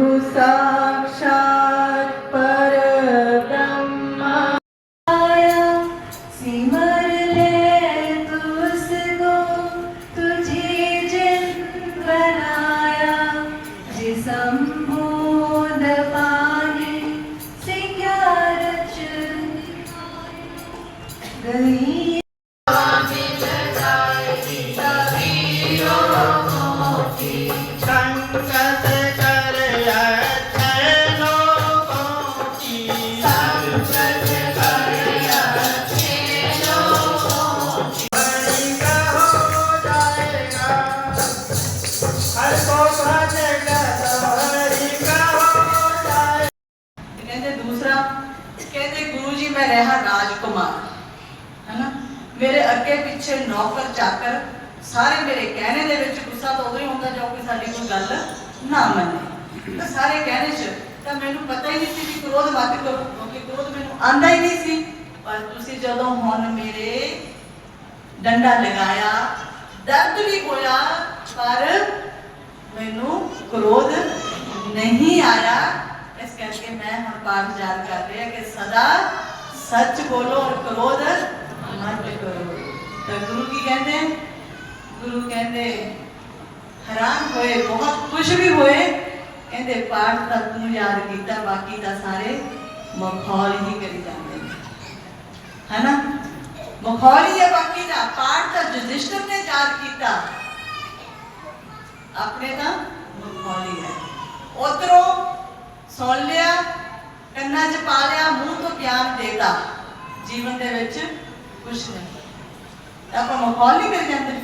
Santo. ਚਾਕਰ, ਸਾਰੇ ਮੇਰੇ ਕਹਿਣੇ ਦੇ ਵਿੱਚ ਗੁੱਸਾ ਤਾਂ ਉਦੋਂ ਹੀ ਹੁੰਦਾ ਜਦੋਂ ਕੋਈ ਸਾਡੀ ਕੋਈ ਗੱਲ ਨਾ ਮੰਨੇ। ਤਾਂ ਸਾਰੇ ਕਹਿਣੇ 'ਚ ਤਾਂ ਮੈਨੂੰ ਪਤਾ ਹੀ ਨਹੀਂ ਸੀ ਕਿ ਕ੍ਰੋਧ ਮਤ ਕਰੋ ਕਿਉਂਕਿ ਕ੍ਰੋਧ ਮੈਨੂੰ ਆਂਦਾ ਹੀ ਨਹੀਂ ਸੀ। ਪਰ ਤੁਸੀਂ ਜਦੋਂ ਹੁਣ ਮੇਰੇ ਡੰਡਾ ਲਗਾਇਆ, ਦਰਦ ਵੀ ਹੋਇਆ, ਪਰ ਮੈਨੂੰ ਕ੍ਰੋਧ ਨਹੀਂ ਆਇਆ। ਇਸ ਕਰਕੇ ਮੈਂ ਹੁਣ ਪਾਠ ਯਾਦ ਕਰ ਰਿਹਾ ਕਿ ਸਦਾ ਸੱਚ ਬੋਲੋ ਔਰ ਕ੍ਰੋਧ ਮਤ ਕਰੋ। ਤਾਂ ਗੁਰੂ ਕੀ ਕਹਿੰਦੇ? ਗੁਰੂ ਕਹਿੰਦੇ, ਹੈਰਾਨ ਹੋਏ, ਬਹੁਤ ਖੁਸ਼ ਵੀ ਹੋਏ। ਕਹਿੰਦੇ, ਪਾਠ ਤਾਂ ਤੂੰ ਯਾਦ ਕੀਤਾ, ਬਾਕੀ ਤਾਂ ਸਾਰੇ ਮਖੌਲ ਹੀ ਕਰੀ ਜਾਂਦੇ ਨੇ। ਹੈਨਾ? ਮਖੌਲ ਹੀ ਹੈ, ਬਾਕੀ ਦਾ ਪਾਠ ਤਾਂ ਯੁਧਿਸ਼ਟਰ ਨੇ ਯਾਦ ਕੀਤਾ। ਆਪਣੇ ਤਾਂ ਮਖੌਲ ਹੀ ਹੈ। ਉਧਰੋਂ ਸੁਣ ਲਿਆ, ਕੰਨਾਂ 'ਚ ਪਾ ਲਿਆ, ਮੂੰਹ ਤੋਂ ਗਿਆਨ ਦੇਤਾ। ਜੀਵਨ ਦੇ ਵਿੱਚ ਕੁਝ ਨਹੀਂ। ਆਪਾਂ ਮਖੌਲ ਨਹੀਂ ਕਰ ਜਾਂਦੇ।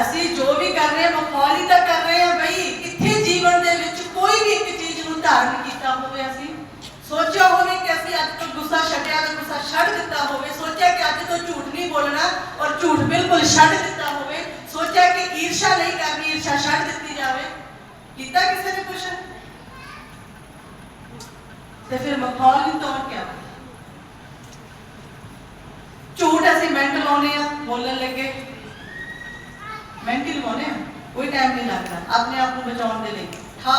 ਅਸੀਂ ਜੋ ਵੀ ਕਰ ਰਹੇ ਹਾਂ ਮਖੌਲ ਹੀ ਤਾਂ ਕਰ ਰਹੇ ਹਾਂ ਬਈ। ਕਿੱਥੇ ਜੀਵਨ ਦੇ ਵਿੱਚ ਕੋਈ ਵੀ ਇੱਕ ਚੀਜ਼ ਨੂੰ ਧਾਰਨ ਕੀਤਾ ਹੋਵੇ ਅਸੀਂ, ਸੋਚਿਆ ਹੋਵੇ ਕਿ ਅਸੀਂ ਅੱਜ ਤੋਂ ਗੁੱਸਾ ਛੱਡਿਆ ਤੇ ਗੁੱਸਾ ਛੱਡ ਦਿੱਤਾ ਹੋਵੇ। ਸੋਚਿਆ ਕਿ ਅੱਜ ਤੋਂ ਝੂਠ ਨਹੀਂ ਬੋਲਣਾ ਔਰ ਝੂਠ ਬਿਲਕੁਲ ਛੱਡ ਦਿੱਤਾ ਹੋਵੇ। ਸੋਚਿਆ ਕਿ ਈਰਸ਼ਾ ਨਹੀਂ ਕਰਨੀ, ਈਰਸ਼ਾ ਛੱਡ ਦਿੱਤੀ ਜਾਵੇ। ਕੀਤਾ ਕਿਸੇ ਨੇ ਕੁਛ? ਤੇ ਫਿਰ ਮਖੌਲ ਨਹੀਂ ਤੌਰ ਕਿਆ ਝੂਠ ਅਸੀਂ ਮਿੰਟ ਲਾਉਨੇ ਆ ਬੋਲਣ ਲੱਗੇ ਮਿੰਟ ਹੀ ਲਵਾਉਨੇ ਆ ਕੋਈ ਟਾਈਮ ਨਹੀਂ ਲੱਗਦਾ ਆਪਣੇ ਆਪ ਨੂੰ ਬਚਾਉਣ ਦੇ ਲਈ ਠਾ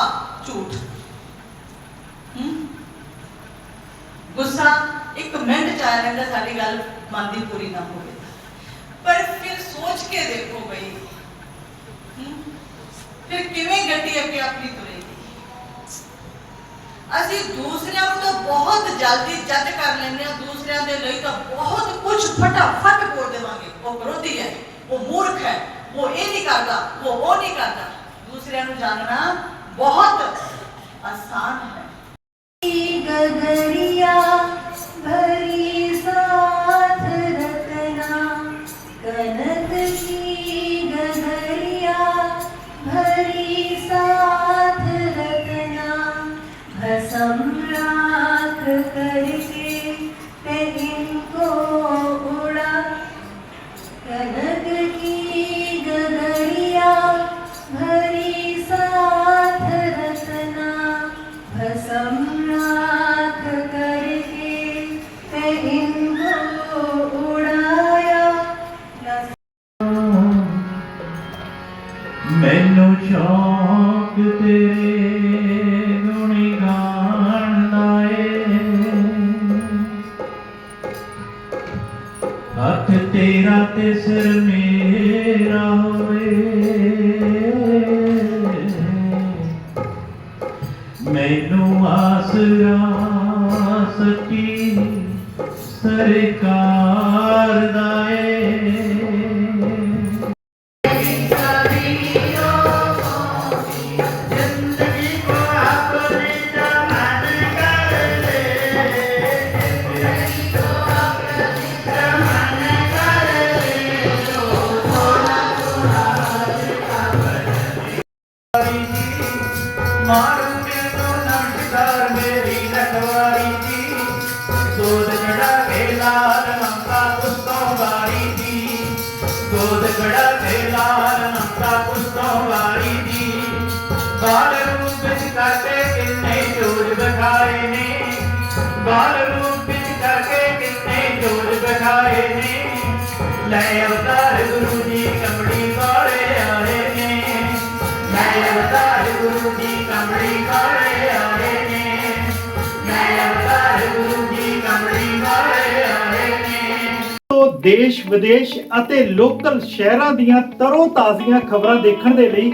ਝੂਠ ਹੂੰ ਗੁੱਸਾ ਇੱਕ ਮਿੰਟ ਚ ਆ ਜਾਂਦਾ ਸਾਡੀ ਗੱਲ ਮਨ ਦੀ ਪੂਰੀ ਨਾ ਹੋਵੇ ਪਰ ਫਿਰ ਸੋਚ ਕੇ ਦੇਖੋ ਬਈ ਹੂੰ? ਫਿਰ ਕਿਵੇਂ ਗੱਡੀ ਅੱਗੇ ਆਪਣੀ ਤੁਰੇਗੀ ਅਸੀਂ ਦੂਸਰਿਆਂ ਨੂੰ ਤਾਂ ਬਹੁਤ ਜਲਦੀ ਜੱਜ ਕਰ ਲੈਂਦੇ ਆ ਦੂਸਰਿਆਂ ਦੇ ਲਈ ਤਾਂ ਬਹੁਤ ਕੁਝ ਫਟਾਫਟ ਬੋਲ ਦੇਵਾਂਗੇ। ਉਹ ਵਿਰੋਧੀ ਹੈ, ਉਹ ਮੂਰਖ ਹੈ, ਉਹ ਇਹ ਨਹੀਂ ਕਰਦਾ, ਉਹ ਉਹ ਨਹੀਂ ਕਰਦਾ। ਦੂਸਰਿਆਂ ਨੂੰ ਜਾਣਨਾ ਬਹੁਤ ਆਸਾਨ ਹੈ। ਗਗਰੀਆ भसम राख ਹੱਥ ਤੇਰਾ ਤੇ ਸਿਰ ਮੇਰਾ ਹੋਵੇ। ਮੈਨੂੰ ਆਸਰਾ ਸਕੀ ਸਰਕਾਰ ਦਾ ਏ। ਵਿੱਚ ਕਰਕੇ ਕਿੰਨੇ ਜੋਰ ਬਖਾਏ ਨੇ? ਬਾਲ ਰੂਪ ਵਿੱਚ ਕਰਕੇ ਕਿੰਨੇ ਜੋਰ ਬਖਾਏ ਨੇ? ਲੈ ਅਵਤਾਰ ਗੁਰੂ ਜੀ ਕਮੜੀ ਵਾਲੇ ਆਏ ਨੇ। ਲੈ ਅਵਤਾਰ ਗੁਰੂ ਜੀ ਕਮੜੀ ਵਾਲੇ ਆਏ ਨੇ। ਲੈ ਅਵਤਾਰ ਗੁਰੂ ਜੀ ਕਮੜੀ ਵਾਲੇ ਆਏ ਨੇ। ਤੋਂ ਦੇਸ਼ ਵਿਦੇਸ਼ ਅਤੇ ਲੋਕਲ ਸ਼ਹਿਰਾਂ ਦੀਆਂ ਤਰੋ ਤਾਜ਼ੀਆਂ ਖਬਰਾਂ ਦੇਖਣ ਦੇ ਲਈ